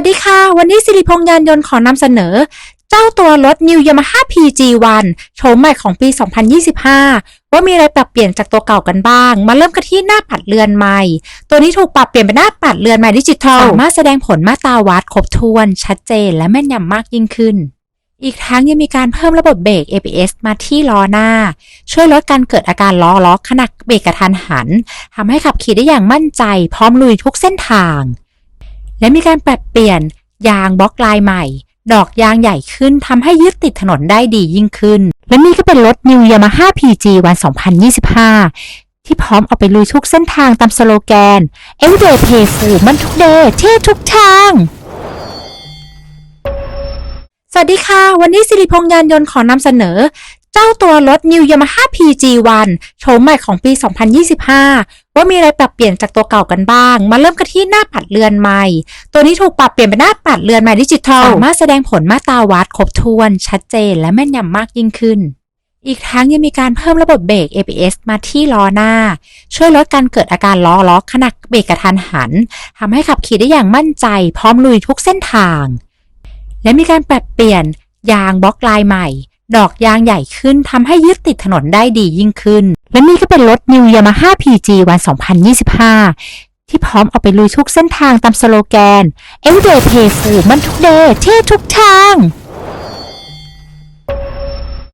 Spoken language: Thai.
วัสดีค่ะ วันนี้สิริพงษ์ยานยนต์ขอนำเสนอ เจ้าตัวรถ New Yamaha PG1 โฉมใหม่ของปี 2025 ว่ามีอะไรปรับเปลี่ยนจากตัวเก่ากันบ้าง มาเริ่มกันที่หน้าปัดเรือนใหม่ ตัวนี้ถูกปรับเปลี่ยนเป็นหน้าปัดเรือนใหม่ดิจิทัล สามารถแสดงผลมาตราวัดครบถ้วน ชัดเจน และแม่นยำมากยิ่งขึ้น อีกทั้งยังมีการเพิ่มระบบเบรก ABS มาที่ล้อหน้า ช่วยลดการเกิดอาการล้อล็อกขณะเบรกกระทันหันทำให้ขับขี่ได้อย่างมั่นใจ พร้อมลุยทุกเส้นทาง และมีการปรับเปลี่ยนยางบล็อกลายใหม่ ดอกยางใหญ่ขึ้นทำให้ยึดติดถนนได้ดียิ่งขึ้น และนี่ก็เป็นรถ New Yamaha PG วัน 2025 ที่พร้อมเอาไปลุยทุกเส้นทางตามสโลแกน Everyday Payful มันทุกเดย์เท่ทุกทางสวัสดีค่ะ วันนี้สิริพงษ์ยานยนต์ขอนำเสนอ จ้าตัวรถ New Yamaha PG1 โฉมใหม่ของปี 2025 ว่ามีอะไรปรับเปลี่ยนจากตัวเก่ากันบ้าง มาเริ่มกันที่หน้าปัดเรือนใหม่ ตัวนี้ถูกปรับเปลี่ยนเป็นหน้าปัดเรือนใหม่ดิจิทัล สามารถแสดงผลมาตราวัดครบถ้วน ชัดเจนและแม่นยำมากยิ่งขึ้น อีกทั้งยังมีการเพิ่มระบบเบรก ABS มาที่ล้อหน้า ช่วยลดการเกิดอาการล้อล็อกขณะเบรกกระทันหันทำให้ขับขี่ได้อย่างมั่นใจ พร้อมลุยทุกเส้นทาง และมีการปรับเปลี่ยนยางบล็อกลายใหม่ ดอกยางใหญ่ขึ้นทำให้ยึดติดถนนได้ดียิ่งขึ้น และนี่ก็เป็นรถ New Yamaha PG วัน 2025 ที่พร้อมเอาไปลุยทุกเส้นทางตามสโลแกน Everyday Pay Full มันทุกเดย์ที่ทุกทาง